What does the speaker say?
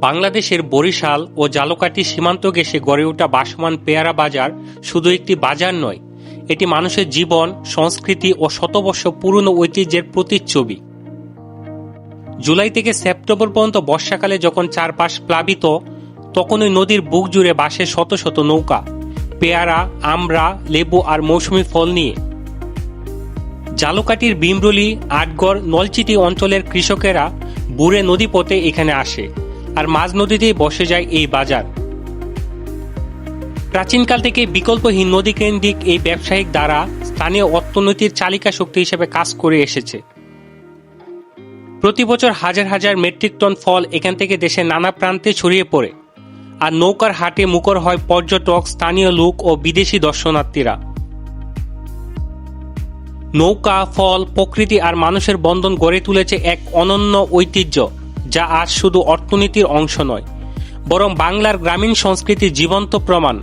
বাংলাদেশের বরিশাল ও জালকাঠি সীমান্ত ঘেঁষে গড়ে ওঠা বাসমান পেয়ারা বাজার শুধু একটি বাজার নয়, এটি মানুষের জীবন, সংস্কৃতি ও শতবর্ষ পুরনো ঐতিহ্যের প্রতিচ্ছবি। জুলাই থেকে সেপ্টেম্বর পর্যন্ত বর্ষাকালে যখন চারপাশ প্লাবিত তখন ওই নদীর বুক জুড়ে বাসে শত শত নৌকা, পেয়ারা, আমড়া, লেবু আর মৌসুমি ফল নিয়ে। জালকাটির বিমরুলি, আটগড়, নলচিটি অঞ্চলের কৃষকেরা বুড়ে নদীপথে এখানে আসে। আর মাঝ নদীতেই বসে যায় এই বাজার। প্রাচীনকাল থেকে বিকল্পহীন নদী কেন্দ্রিক এই ব্যবসায়িক দ্বারা স্থানীয় অর্থনীতির চালিকা শক্তি হিসেবে কাজ করে এসেছে। প্রতি বছর হাজার হাজার মেট্রিক টন ফল এখান থেকে দেশের নানা প্রান্তে ছড়িয়ে পড়ে আর নৌকার হাটে মুখর হয় পর্যটক, স্থানীয় লোক ও বিদেশি দর্শনার্থীরা। নৌকা, ফল, প্রকৃতি আর মানুষের বন্ধন গড়ে তুলেছে এক অনন্য ঐতিহ্য। যা আজ শুধু অর্থনীতির অংশ নয় বরং বাংলার গ্রামীণ সংস্কৃতির জীবন্ত প্রমাণ।